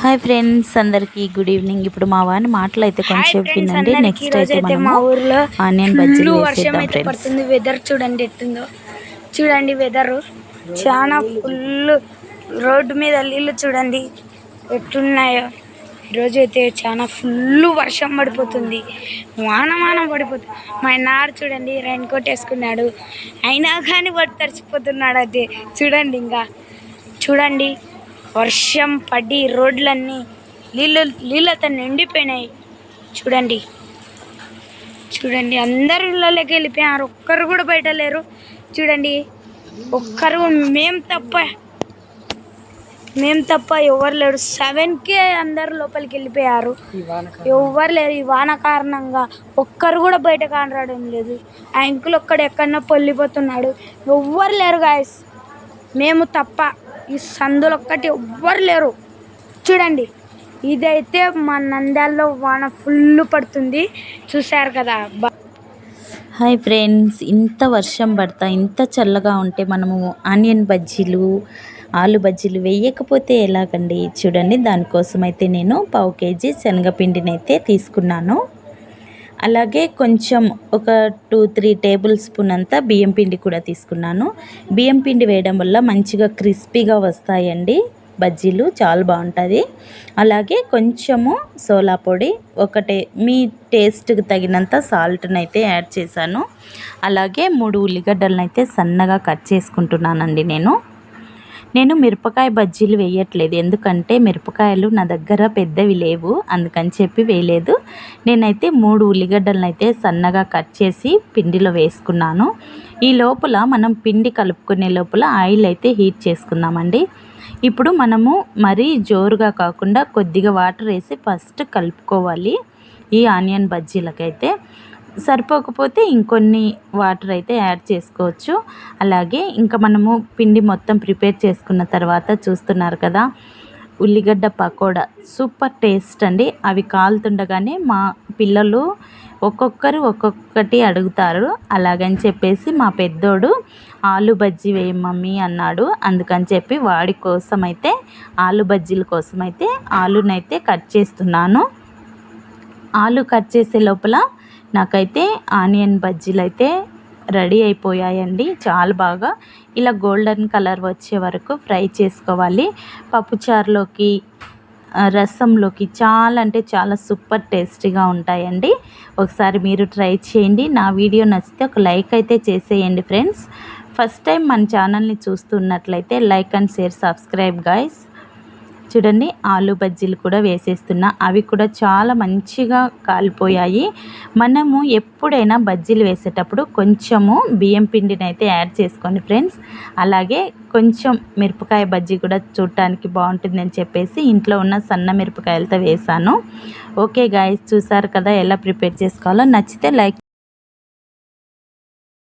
Hi friends అందరికి good evening. ఇప్పుడు మా వాని మాటలు అయితే కొంచెం వినండి. నెక్స్ట్ అయితే మా ఊర్లో ఆనియన్ బజ్జీలు వర్షం అయితే పడుతుంది. వెదర్ చూడండి ఎట్టుందో. చూడండి వెదర్ చాలా ఫుల్ రోడ్డు మీద నీళ్ళు చూడండి. ఎట్లున్నాయో. ఈరోజు అయితే చాలా ఫుల్ వర్షం పడిపోతుంది. వాన వాన పడిపోతుంది మా నాడు చూడండి రైన్ కోట్ వేసుకున్నాడు. అయినా కానీ వాడు తడిచిపోతున్నాడు అయితే చూడండి ఇంకా. చూడండి. వర్షం పడి రోడ్లన్నీ నీళ్ళు నీళ్ళతో నిండిపోయినాయి. చూడండి. చూడండి అందరు ఇళ్ళలోకి వెళ్ళిపోయారు ఒక్కరు కూడా బయట లేరు. చూడండి ఒక్కరు మేము తప్ప మేము తప్ప ఎవరు లేరు. సెవెన్కే అందరు లోపలికి వెళ్ళిపోయారు. ఎవరు లేరు ఈ వాన కారణంగా. ఒక్కరు కూడా బయట కానరావడం లేదు. ఆ ఇంకులు ఒక్కడు ఎక్కడన్నా పొల్లిపోతున్నాడు. ఎవ్వరు లేరు గాయస్ మేము తప్ప. ఈ సందులు ఒక్కటి ఎవ్వరు లేరు. చూడండి ఇదైతే మా నంద్యాలలో వాన ఫుల్ పడుతుంది. చూశారు కదా? హాయ్ ఫ్రెండ్స్ ఇంత వర్షం పడతా ఇంత చల్లగా ఉంటే మనము ఆనియన్ బజ్జీలు ఆలు బజ్జీలు వేయకపోతే ఎలాగండి? చూడండి దానికోసం అయితే నేను పావు కేజీ శనగపిండిని అయితే తీసుకున్నాను. అలాగే కొంచెం ఒక టూ త్రీ టేబుల్ స్పూన్ అంతా బియ్యం పిండి కూడా తీసుకున్నాను. బియ్యం పిండి వేయడం వల్ల మంచిగా క్రిస్పీగా వస్తాయండి బజ్జీలు చాలా బాగుంటుంది. అలాగే కొంచెము సోలా పొడి ఒకటే మీ టేస్ట్కి తగినంత సాల్ట్ని అయితే యాడ్ చేశాను. అలాగే మూడు ఉల్లిగడ్డలను అయితే సన్నగా కట్ చేసుకుంటున్నానండి నేను. నేను మిరపకాయ బజ్జీలు వేయట్లేదు. ఎందుకంటే మిరపకాయలు నా దగ్గర పెద్దవి లేవు. అందుకని చెప్పి వేయలేదు. నేనైతే మూడు ఉల్లిగడ్డలను అయితే సన్నగా కట్ చేసి పిండిలో వేసుకున్నాను. ఈ లోపల మనం పిండి కలుపుకునే లోపల ఆయిల్ అయితే హీట్ చేసుకుందామండి. ఇప్పుడు మనము మరీ జోరుగా కాకుండా కొద్దిగా వాటర్ వేసి ఫస్ట్ కలుపుకోవాలి ఈ ఆనియన్ బజ్జీలకైతే. సరిపోకపోతే ఇంకొన్ని వాటర్ అయితే యాడ్ చేసుకోవచ్చు. అలాగే ఇంకా మనము పిండి మొత్తం ప్రిపేర్ చేసుకున్న తర్వాత చూస్తున్నారు కదా ఉల్లిగడ్డ పకోడా. సూపర్ టేస్ట్ అండి. అవి కాలుతుండగానే మా పిల్లలు ఒక్కొక్కరు ఒక్కొక్కటి అడుగుతారు. అలాగని చెప్పేసి మా పెద్దోడు ఆలు బజ్జీ వేయ మమ్మీ అన్నాడు. అందుకని చెప్పి వాడి కోసం అయితే ఆలు బజ్జీల కోసం అయితే ఆలునైతే కట్ చేస్తున్నాను. ఆలు కట్ చేసే లోపల నాకైతే ఆనియన్ బజ్జీలు అయితే రెడీ అయిపోయాయండి చాలా బాగా. ఇలా గోల్డెన్ కలర్ వచ్చే వరకు ఫ్రై చేసుకోవాలి. పప్పుచారులోకి రసంలోకి చాలా అంటే చాలా సూపర్ టేస్టీగా ఉంటాయండి. ఒకసారి మీరు ట్రై చేయండి. నా వీడియో నచ్చితే ఒక లైక్ అయితే చేసేయండి ఫ్రెండ్స్. ఫస్ట్ టైం మన ఛానల్ని చూస్తున్నట్లయితే like and share subscribe guys. చూడండి ఆలు బజ్జీలు కూడా వేసేస్తున్నా. అవి కూడా చాలా మంచిగా కాలిపోయాయి. మనము ఎప్పుడైనా బజ్జీలు వేసేటప్పుడు కొంచెము బియ్యం పిండిని అయితే యాడ్ చేసుకోండి ఫ్రెండ్స్. అలాగే కొంచెం మిరపకాయ బజ్జీ కూడా చూడటానికి బాగుంటుందని చెప్పేసి ఇంట్లో ఉన్న సన్న మిరపకాయలతో వేసాను. ఓకే గాయస్ చూసారు కదా ఎలా ప్రిపేర్ చేసుకోవాలో? నచ్చితే లైక్